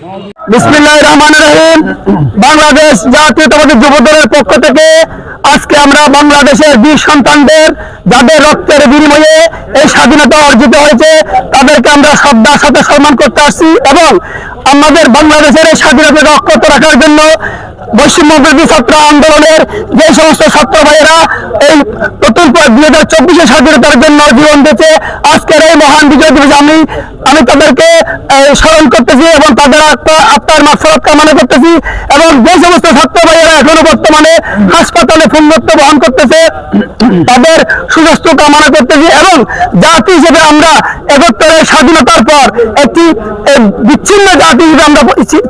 বিসমিল্লাহ রহমান রহিম। বাংলাদেশ জাতীয়তাবাদী যুব দলের পক্ষ থেকে আজকে আমরা বাংলাদেশের বীর সন্তানদের, যাদের রক্তের বিনিময়ে এই স্বাধীনতা অর্জিত হয়েছে, তাদেরকে আমরা শ্রদ্ধার সাথে সম্মান করতে আসছি এবং আমাদের বাংলাদেশের এই স্বাধীনতাকে অক্ষত রাখার জন্য বৈষম্য বিরোধী ছাত্র আন্দোলনের যে সমস্ত ছাত্র ভাইয়েরা এই নতুন দুই হাজার চব্বিশের স্বাধীনতার জন্য জীবন দিয়েছে আজকের এই মহান বিজয় দিবসে আমি আমি তাদেরকে স্মরণ করতেছি এবং তাদের আত্মা- আত্মার মাফরত কামনা করতেছি এবং যে সমস্ত ছাত্র এখনও বর্তমানে হাসপাতালে পুণ্যত্ব বহন করতেছে, তাদের সুস্বাস্থ্য কামনা করতেছি এবং জাতি হিসেবে আমরা একাত্তরের স্বাধীনতার পর একটি বিচ্ছিন্ন জাতি হিসেবে আমরা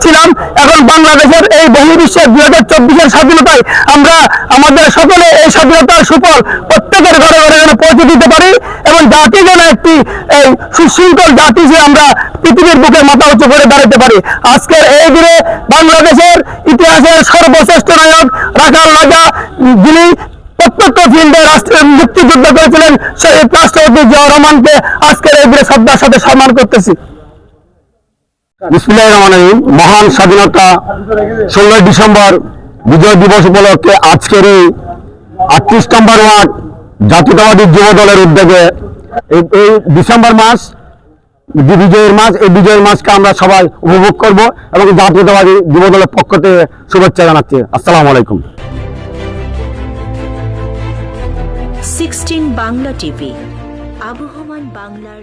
ছিলাম। এখন বাংলাদেশের এই বহির্বিশ্বের দুই হাজার চব্বিশের স্বাধীনতায় আমরা আমাদের সকলে এই স্বাধীনতার সুফল প্রত্যেকের ঘরে ঘরে যেন পৌঁছে দিতে পারি এবং জাতি যেন একটি সুশৃঙ্খল জাতি হিসেবে আমরা পৃথিবীর বুকে মাথা উঁচু করে দাঁড়াতে পারি। আজকের এই দিনে বাংলাদেশের সর্বশ্রেষ্ঠ রাখাল রাজা যিনি প্রত্যক্ষ ফিল্ডে রাষ্ট্রের মুক্তিযুদ্ধ করেছিলেন শহীদ রাষ্ট্রপতি জিয়া রহমানকে আজকের এই দিনে শ্রদ্ধার সাথে সম্মান করতেছি। বিসমুল্লাহ রহমান রহিম। মহান স্বাধীনতা ষোলোই ডিসেম্বর বিজয় দিবস উপলক্ষে আজকের এই আটত্রিশ নম্বর ওয়ার্ড জাতীয়তাবাদী যুব দলের উদ্যোগে এই ডিসেম্বর মাস বিজয়ের মাস, এই বিজয়ের মাসকে আমরা সবাই উপভোগ করব এবং জাতীয়তাবাদী যুব দলের পক্ষ থেকে শুভেচ্ছা জানাচ্ছি। আসসালামু আলাইকুম। সিক্সটিন বাংলা টিভি, আবহমান বাংলার